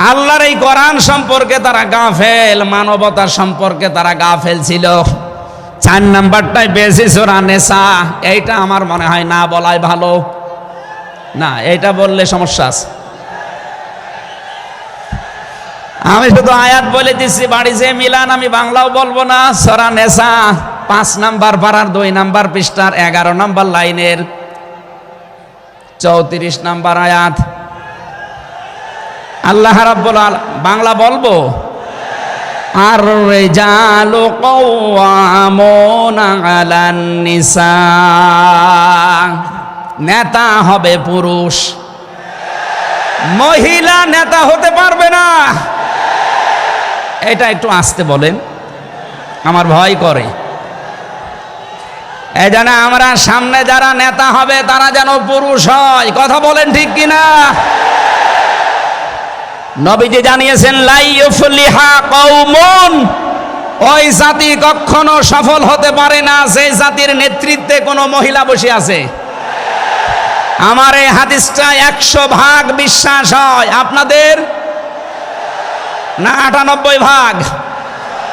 আল্লাহর এই কোরআন সম্পর্কে তারা গাফেল, মানবতার সম্পর্কে তারা গাফেল ছিল। চার নাম্বারটাই বেশি সোরা নেশা, এইটা আমার মনে হয় না বলাই ভালো। না, এইটা বললে সমস্যা আছে। আমি শুধু আয়াত বলে দিচ্ছি, বাড়ি যে মিলান আমি বাংলাও বলব না, সরা নেশা, পাঁচ নাম্বার পাড়ার দুই নাম্বার পৃষ্ঠার এগারো নাম্বার লাইনের চৌত্রিশ নাম্বার আয়াত। আল্লাহ রাব্বুল আল বাংলা বলব? আর রেজালু কওয়ামুনা নেতা হবে পুরুষ। মহিলা নেতা হতে পারবে না। এটা একটু আসতে বলেন। আমার ভয় করে। এই জন্য আমরা সামনে যারা নেতা হবে, তারা যেন পুরুষ হয়। কথা বলেন ঠিক কিনা? নবীজি জানিয়েছেন লাইফলিহা কৌমন ওই জাতি কখনো সফল হতে পারে না সেই জাতির নেতৃত্বে কোনো মহিলা বসে আছে। আমার এই হাদিসটা একশো ভাগ বিশ্বাস হয়। আপনাদের? না, আটানব্বই ভাগ।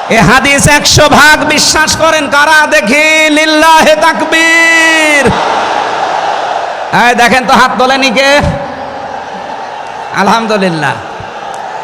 এ হাদিস একশো ভাগ বিশ্বাস করেন। কারা দেখি? লিল্লাহে তাকবীর। দেখেন তো হাত তোলেনি কে? আলহামদুলিল্লাহ।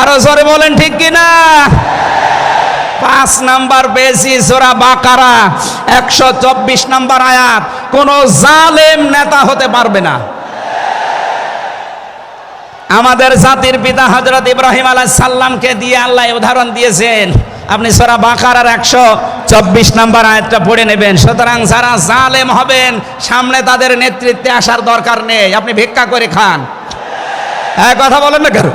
আরও জোরে বলেন, ঠিক কিনা? পাঁচ নাম্বার পেয়েছি সোরা বাকারা, একশো চব্বিশ নাম্বার আয়াত। কোন জালেম নেতা হতে পারবে না। আমাদের জাতির পিতা হজরত ইব্রাহিম আলাহ সাল্লামকে দিয়ে আল্লাহ উদাহরণ দিয়েছেন। আপনি সোরা বাকারার একশো চব্বিশ নাম্বার আয়াতটা পড়ে নেবেন। সুতরাং যারা জালেম হবেন, সামনে তাদের নেতৃত্বে আসার দরকার নেই। আপনি ভিক্ষা করে খান। হ্যাঁ কথা বলেন না কেন?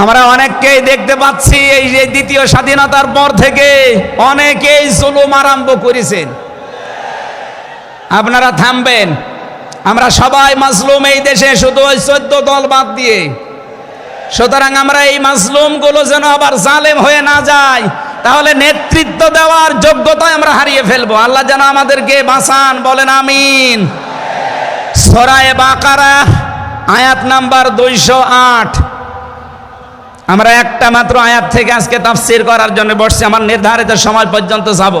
আমরা অনেককেই দেখতে পাচ্ছি এই যে দ্বিতীয় স্বাধীনতার পর থেকে অনেকেই জুলুম আরম্ভ করেছেন। আপনারা থামবেন। আমরা সবাই মাসলুম এই দেশে, শুধু ওই চোদ্দ দল বাদ দিয়ে। সুতরাং আমরা এই মাসলুমগুলো যেন আবার জালেম হয়ে না যায়, তাহলে নেতৃত্ব দেওয়ার যোগ্যতায় আমরা হারিয়ে ফেলব। আল্লাহ যেন আমাদেরকে বাঁচান, বলেন আমিন। সরায় বাকারা, আয়াত নাম্বার দুইশো আট। আমরা একটা মাত্র আয়াত থেকে আজকে তাফসির করার জন্য বসছি আমার নির্ধারিত সময় পর্যন্ত যাব।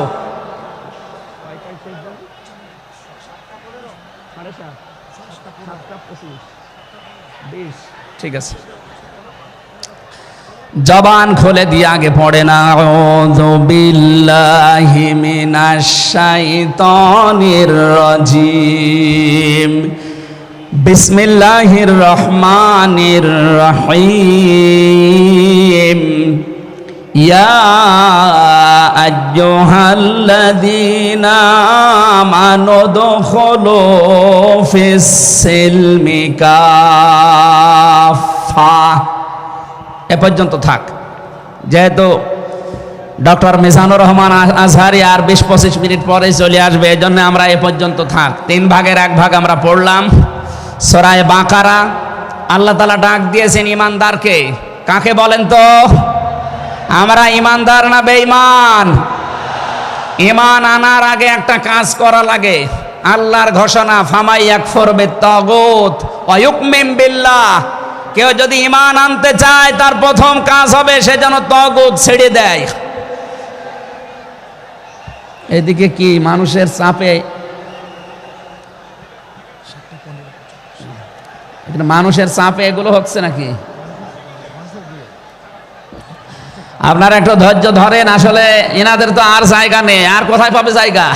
ঠিক আছে। জবান খুলে দিয়ে আগে পড়ে না। বিল্লাহি মিনাশ শাইতানির রাজিম। বিসমিল্লাহির রহমানির রহিম। ইয়া আইয়ুহাল্লাযীনা এ পর্যন্ত থাক। যেহেতু ডক্টর মিজানুর রহমান আজহারি আর বিশ পঁচিশ মিনিট পরে চলে আসবে এই জন্য আমরা এ পর্যন্ত থাক। তিন ভাগের এক ভাগ আমরা পড়লাম। সরায় বাঁকারা, আল্লাহ তালা ডাক দিয়েছেন ইমানদারকে কাকে বলেন তো? আমরা ইমানদার না বেঈমান? ইমান আনার আগে একটা কাজ করা লাগে। আল্লাহর ঘোষণা ফামাই এক ফরবে তগত অয়ুকমিম বিল্লাহ। কেউ যদি ইমান আনতে চায়, তার প্রথম কাজ হবে সে যেন তগত ছেড়ে দেয়। এদিকে কি মানুষের চাপে এখানে মানুষের চাপে এগুলো হচ্ছে নাকি? আপনারা একটু ধৈর্য ধরেন, আসলে এনাদের তো আর জায়গা নেই। আর কোথায় পাবে জায়গা?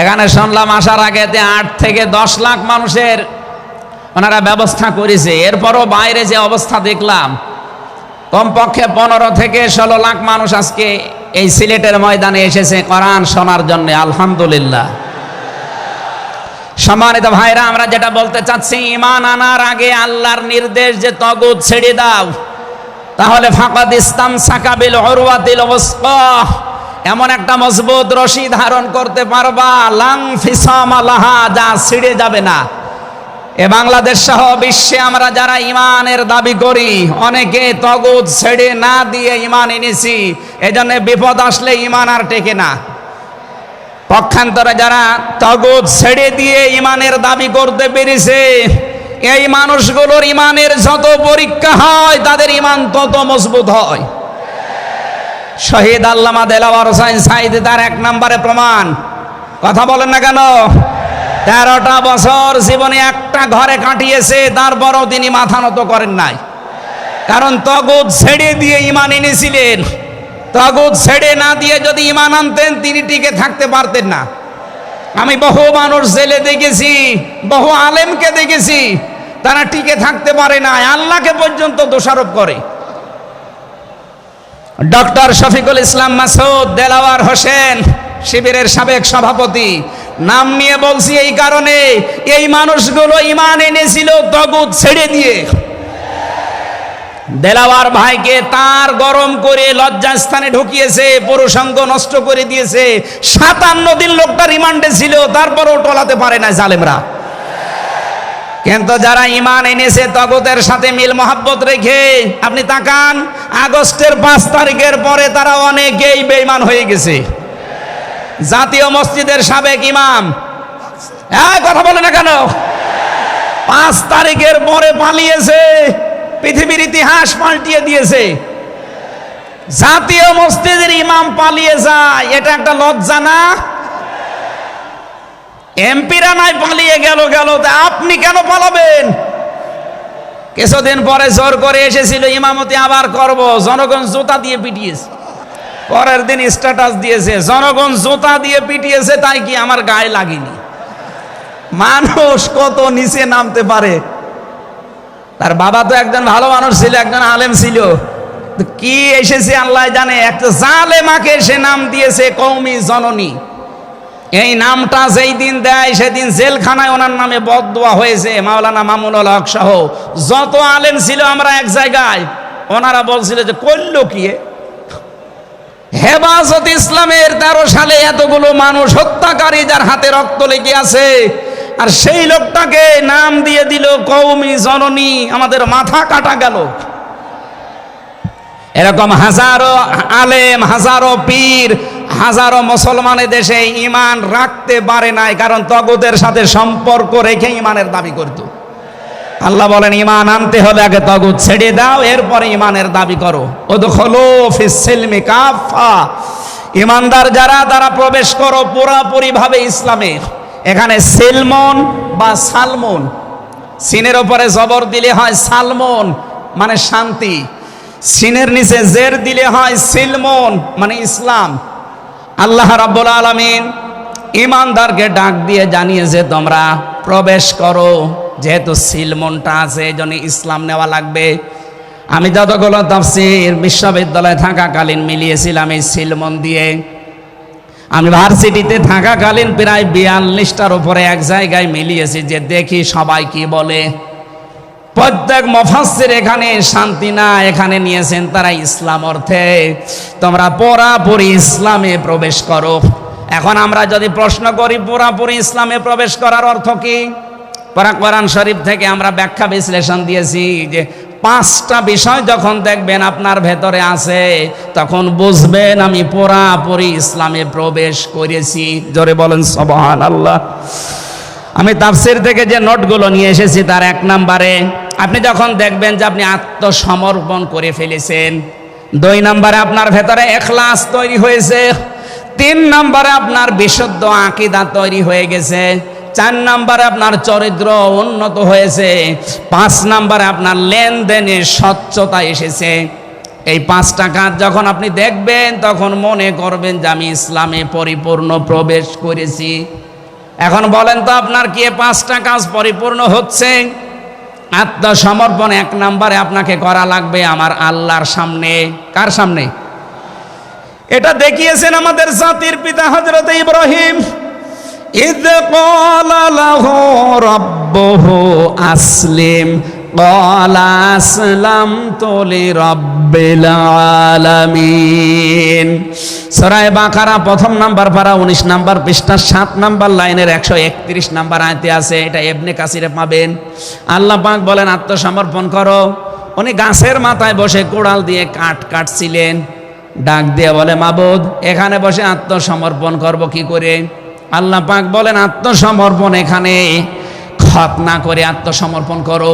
এখানে শুনলাম আসার আগেতে আট থেকে দশ লাখ মানুষের ওনারা ব্যবস্থা করেছে। এরপরও বাইরে যে অবস্থা দেখলাম, কমপক্ষে পনেরো থেকে ষোলো লাখ মানুষ আজকে এই সিলেটের ময়দানে এসেছে কোরআন শোনার জন্য, আলহামদুলিল্লাহ। সম্মানিত ভাইরা, আমরা যেটা বলতে চাচ্ছি ইমান আনার আগে আল্লাহর নির্দেশ যে তগুদ ছেড়ে দাও। তাহলে ফাকাদ ইসলাম সাকাবিল অরুয়াতিল এমন একটা মজবুত রশি ধারণ করতে পারবা, লাং ফিসাম আলাহা যা ছিঁড়ে যাবে না। এ বাংলাদেশ সহ বিশ্বে আমরা যারা ইমানের দাবি করি, অনেকে তগুদ ছেড়ে না দিয়ে ইমান এনেছি। এজন্য বিপদ আসলে ইমান আর টেকে না। পক্ষান্তরে যারা তগুদ ছেড়ে দিয়ে ইমানের দাবি করতে পেরেছে, এই মানুষগুলোর ইমানের যত পরীক্ষা হয়, তাদের ইমান তত মজবুত হয়। শহীদ আল্লামা দেলাওয়ার হোসাইন সাইদ তার এক নম্বরে প্রমাণ। কথা বলেন না কেন? তেরোটা বছর জীবনে একটা ঘরে কাটিয়েছে, তারপরও তিনি মাথা নত করেন নাই। কারণ তগুদ ছেড়ে দিয়ে ইমান এনেছিলেন। তগুদ ছেড়ে না দিয়ে যদি ইমান আনতেন, তিনি টিকে থাকতে পারতেন না। আমি বহু মানুষ জেলে দেখেছি, বহু আলেমকে দেখেছি, তারা টিকে থাকতে পারে না, আল্লাহকে পর্যন্ত দোষারোপ করে। ডক্টর শফিকুল ইসলাম মাসুদ, দেলাওয়ার হোসেন, শিবিরের সাবেক সভাপতি, নাম নিয়ে বলছি এই কারণে, এই মানুষগুলো ইমান এনেছিল তগুদ ছেড়ে দিয়ে। দেলাওয়ার ভাইকে তার গরম করে লজ্জাস্থানে ঢুকিয়েছে, পুরুষাঙ্গ নষ্ট করে দিয়েছে। সাতান্ন দিন লোকটা রিমান্ডে ছিল, তারপরও টলাতে পারে না জালেমরা। কিন্তু যারা ইমান এনেছে, তগতের সাথে মিল মহাব্বত রেখে আপনি তাকান, আগস্টের পাঁচ তারিখের পরে তারা অনেকেই বেইমান হয়ে গেছে। জাতীয় মসজিদের সাবেক ইমাম। হ্যাঁ কথা বলে না কেন? পাঁচ তারিখের পরে পালিয়েছে। পৃথিবীর ইতিহাস পাল্টিয়ে দিয়েছে। জাতীয় মসজিদের ইমাম পালিয়ে যায়। এটা একটা লজ্জা না? এমপিরা নাই, পালিয়ে গেল গেল। তা আপনি কেন পালাবেন? কিছুদিন পরে জোর করে এসেছিল, ইমামতি আবার করব। জনগণ জুতা দিয়ে পিটিয়েছে। পরের দিন স্ট্যাটাস দিয়েছে। জনগণ জুতা দিয়ে পিটিয়েছে, তাই কি আমার গায়ে লাগেনি? মানুষ কত নিচে নামতে পারে? তার বাবা তো একজন ভালো মানুষ ছিল, একজন আলেম ছিল। কি এসেছে আল্লাহ জানে? একটা জালেমাকে সে নাম দিয়েছে কৌমি জননী। এই নামটা যেই দিন দেয়, সেদিন জেলখানায় ওনার নামে বদোয়া হয়েছে, মাওলানা মামুনুল হক সহ। যত আলেম ছিল আমরা এক জায়গায়, ওনারা বলছিল যে, করল কি এ? হেফাজত ইসলামের তেরো সালে এতগুলো মানুষ হত্যাকারী যার হাতে রক্ত লেগে আছে আর সেই লোকটাকে নাম দিয়ে দিল কৌমি জননী, আমাদের মাথা কাটা গেল। এরকম হাজারো আলেম, হাজারো পীর, হাজারো মুসলমানের দেশে ইমান রাখতে পারে নাই, কারণ তগদের সাথে সম্পর্ক রেখে ইমানের দাবি করত। আল্লাহ বলেন ইমান আনতে হলে আগে তগুদ ছেড়ে দাও, এরপরে ইমানের দাবি করো। ও তো হলো কাফা ইমানদার যারা, তারা প্রবেশ করো পুরাপুরি ভাবে ইসলামে। এখানে সেলমন বা সালমন। সিনের ওপরে জবর দিলে হয় সালমন মানে শান্তি। সিনের নিচে জের দিলে হয় সিলমন মানে ইসলাম। আল্লাহ রাব্বুল আলামিন ইমানদারকে ডাক দিয়ে জানিয়েছে তোমরা প্রবেশ করো, যেহেতু সিলমনটা আছে এই জন্য ইসলাম নেওয়া লাগবে। আমি যতগুলো তাফসির বিশ্ববিদ্যালয়ে থাকাকালীন মিলিয়েছিলাম এই সিলমন দিয়ে। আমি ভার্সিটিতে থাকাকালীন প্রায় বিয়াল্লিশটার উপরে এক জায়গায় মিলিয়েছি যে দেখি সবাই কি বলে। প্রত্যেক মফাসের এখানে শান্তি না, এখানে নিয়েছেন তারা ইসলাম অর্থে। তোমরা পুরাপুরি ইসলামে প্রবেশ করো। এখন আমরা যদি প্রশ্ন করি, পুরাপুরি ইসলামে প্রবেশ করার অর্থ কি? কোরআন শরীফ থেকে আমরা ব্যাখ্যা বিশ্লেষণ দিয়েছি যে পাঁচটা বিষয় যখন দেখবেন আপনার ভেতরে আছে, তখন বুঝবেন আমি পুরাপুরি ইসলামে প্রবেশ করেছি। জোরে বলেন সবহান আল্লাহ আমি তাফসির থেকে যে নোটগুলো নিয়ে এসেছি তার এক নাম্বারে, আপনি যখন দেখবেন যে আপনি আত্মসমর্পণ করে ফেলেছেন, দুই নাম্বারে আপনার ভেতরে এখলাস তৈরি হয়েছে, তিন নাম্বারে আপনার বিশুদ্ধ আকিদা তৈরি হয়ে গেছে চার নাম্বারে আপনার চরিত্র উন্নত হয়েছে, পাঁচ নাম্বারে আপনার লেনদেনে স্বচ্ছতা এসেছে। এই পাঁচটা কাজ যখন আপনি দেখবেন, তখন মনে করবেন যে আমি ইসলামে পরিপূর্ণ প্রবেশ করেছি। এখন বলেন তো আপনার কি পাঁচটা কাজ পরিপূর্ণ হচ্ছে? আত্মসমর্পণ এক নম্বরে আপনাকে করা লাগবে আমার আল্লাহর সামনে। কার সামনে? এটা দেখিয়েছেন আমাদের জাতির পিতা হজরত ইব্রাহিম। إذ قال له ربه أسلم قال أسلمت لرب العالمين সরাই বাকারা প্রথম নাম্বার পারা উনিশ নাম্বার পৃষ্ঠা সাত নাম্বার লাইনের একশো একত্রিশ নাম্বার আয়তে আছে এটা এবনে কাসিরে পাবেন আল্লাহ পাক বলেন আত্মসমর্পণ করো উনি গাছের মাথায় বসে কোড়াল দিয়ে কাঠ কাটছিলেন ডাক দিয়ে বলে মাবুদ এখানে বসে আত্মসমর্পণ করব কি করে আল্লাহ পাক বলেন, আত্মসমর্পণ এখানে। খতনা করে আত্মসমর্পণ করো।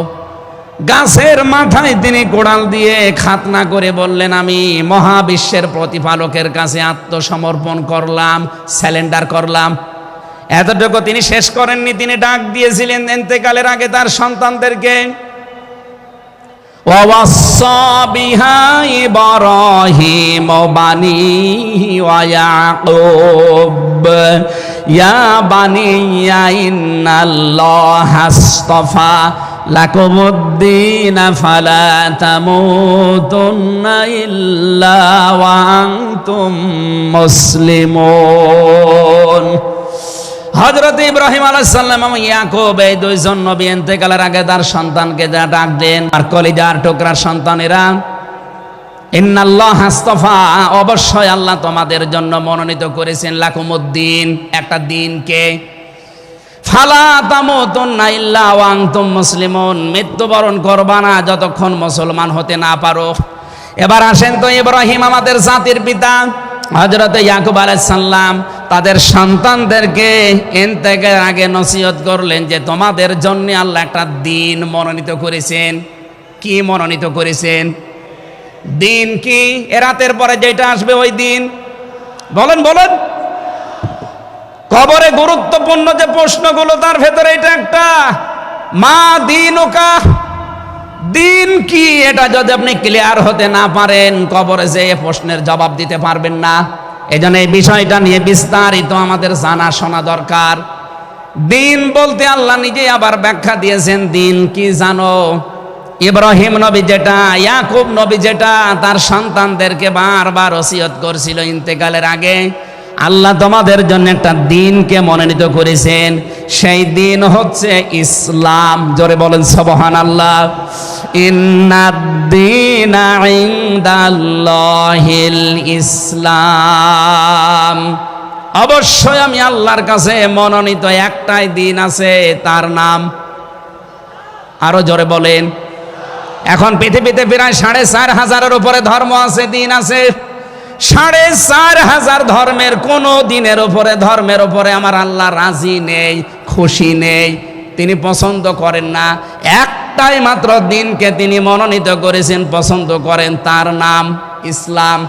গাছের মাথায় তিনি কোড়াল দিয়ে খাতনা করে বললেন, আমি মহাবিশ্বের প্রতিপালকের কাছে আত্মসমর্পণ করলাম, স্যালেন্ডার করলাম। এতটুকু তিনি শেষ করেননি। তিনি ডাক দিয়েছিলেন এতেকালের আগে তার সন্তানদেরকে ووصى بها إبراهيم بنيه ويعقوب يا بني إن الله اصطفى لكم الدين فلا تموتن إلا وأنتم مسلمون হজরত ইব্রাহিম আলাইসাল্লাম এবং ইয়াকুব, এই দুইজন নবী এতেকালের আগে তার সন্তানকে যা ডাক দেন আর কলিজার টুকরার সন্তানেরা, ইন্নাল্লাহ হাস্তফা অবশ্যই আল্লাহ তোমাদের জন্য মনোনীত করেছেন লাকুমুদ্দিন, একটা দিনকে। ফালা তামুতুন্না ইল্লা ওয়া মুসলিমুন মৃত্যুবরণ করবা না যতক্ষণ মুসলমান হতে না পারো। এবার আসেন তো ইব্রাহিম আমাদের জাতির পিতা। হজরত ইয়াকুব আলাইসাল্লাম তাদের সন্তানদেরকে এনতেকের আগে নসিহত করলেন যে তোমাদের জন্য আল্লাহ একটা দিন মনোনীত করেছেন। কি মনোনীত করেছেন? দিন কি? এ রাতের পরে যেটা আসবে ওই দিন। বলেন বলেন। কবরে গুরুত্বপূর্ণ যে প্রশ্নগুলো তার ভেতরে এটা একটা। মা দিন ওকা দিন কি এটা যদি আপনি ক্লিয়ার হতে না পারেন, কবরে যে প্রশ্নের জবাব দিতে পারবেন না। এই জন্য এই বিষয়টা নিয়ে বিস্তারিত আমাদের জানা শোনা দরকার। দিন বলতে আল্লাহ নিজে আবার ব্যাখ্যা দিয়েছেন, দিন কি জানো? ইব্রাহিম নবী যেটা, ইয়াকুব নবী যেটা, তার সন্তানদেরকে বারবার ওসিয়ত করছিল ইন্তেকালের আগে। আল্লাহ তোমাদের জন্য একটা দিনকে মনোনীত করেছেন। সেই দিন হচ্ছে ইসলাম। জোরে বলেন সবহান আল্লাহ ইসলাম। অবশ্যই আমি আল্লাহর কাছে মনোনীত একটাই দিন আছে, তার নাম আরও জোরে বলেন। এখন পৃথিবীতে প্রায় সাড়ে চার হাজারের উপরে ধর্ম আছে, দিন আছে। সাড়ে চার হাজার ধর্মের কোন দিনের ওপরে ধর্মের ওপরে আমার আল্লাহ রাজি নেই, খুশি নেই। তিনি পছন্দ করেন না। একটাই মাত্র দিনকে তিনি মনোনীত করেছেন, পছন্দ করেন তার নাম ইসলাম।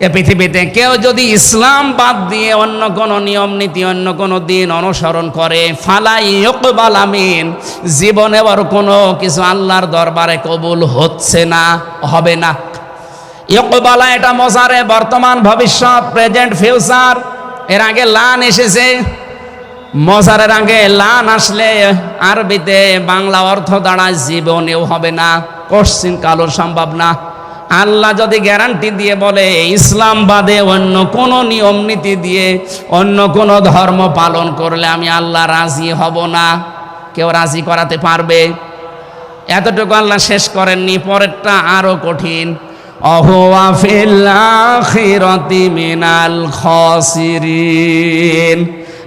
এ পৃথিবীতে কেউ যদি ইসলাম বাদ দিয়ে অন্য কোনো নিয়ম নীতি, অন্য কোনো দিন অনুসরণ করে, ফালাই ইকবাল আমিন, জীবনে আর কোনো কিছু আল্লাহর দরবারে কবুল হচ্ছে না, হবে না। ইকবালা এটা মজারে বর্তমান ভবিষ্যৎ, প্রেজেন্ট ফিউচার, এর আগে লান এসেছে। মজারের আগে লান আসলে আরবিতে বাংলা অর্থ দাঁড়ায় জীবনেও হবে না, কোশ্চিন কালো সম্ভব না আল্লাহ যদি গ্যারান্টি দিয়ে বলে, ইসলাম বাদে অন্য কোনো নিয়ম নীতি দিয়ে অন্য কোনো ধর্ম পালন করলে আমি আল্লাহ রাজি হব না। কেউ রাজি করাতে পারবে? এতটুকু আল্লাহ শেষ করেননি, পরেরটা আরও কঠিন।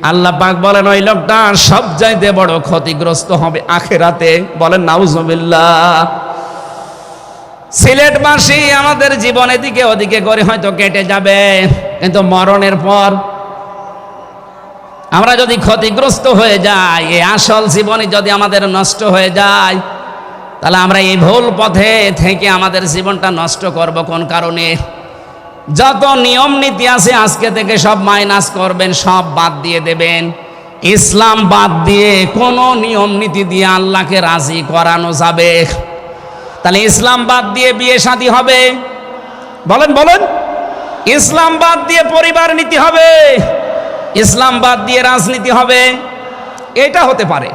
আল্লাহ পাক বলেন, ওই লোকটা সব চাইতে বড় ক্ষতিগ্রস্ত হবে আখেরাতে। বলেন, নাউজুবিল্লাহ। সিলেটবাসী আমাদের জীবন এদিকে ওদিকে করে হয়তো কেটে যাবে। কিন্তু মরণের পর আমরা যদি ক্ষতিগ্রস্ত হয়ে যাই, এই আসল জীবনই যদি আমাদের নষ্ট হয়ে যায়, তাহলে আমরা এই ভুল পথে থেকে আমাদের জীবনটা নষ্ট করব কোন কারণে? যত নিয়ম নীতি আছে আজকে থেকে সব মাইনাস করবেন, সব বাদ দিয়ে দেবেন। ইসলাম বাদ দিয়ে কোনো নিয়ম নীতি দিয়ে আল্লাহকে রাজি করানো যাবে। তাহলে ইসলাম বাদ দিয়ে বিয়ে শাদী হবে। বলেন বলেন। ইসলাম বাদ দিয়ে পরিবার নীতি হবে। ইসলাম বাদ দিয়ে রাজনীতি হবে। এটা হতে পারে।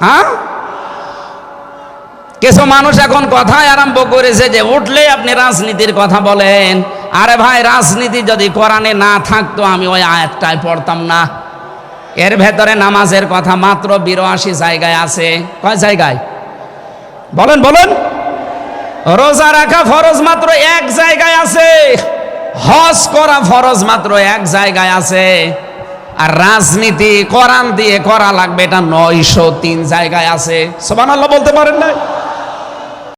হ্যাঁ? কিছু মানুষ এখন কথায় আরম্ভ করেছে যে, উঠলে আপনি রাজনীতির কথা বলেন। আরে ভাই, রাজনীতি যদি কোরআনে না থাকতো, আমি ওই আয়াতটায় পড়তাম না। এর ভেতরে নামাজের কথা মাত্র বিরাশি জায়গায় আছে। কয় জায়গায়? বলেন বলেন। রোজা রাখা ফরজ মাত্র এক জায়গায় আছে, হজ করা ফরজ মাত্র এক জায়গায় আছে। আর রাজনীতি, কোরআন দিয়ে করা লাগবে, এটা নয়শো তিন জায়গায় আছে। সোমান আল্লাহ বলতে পারেন না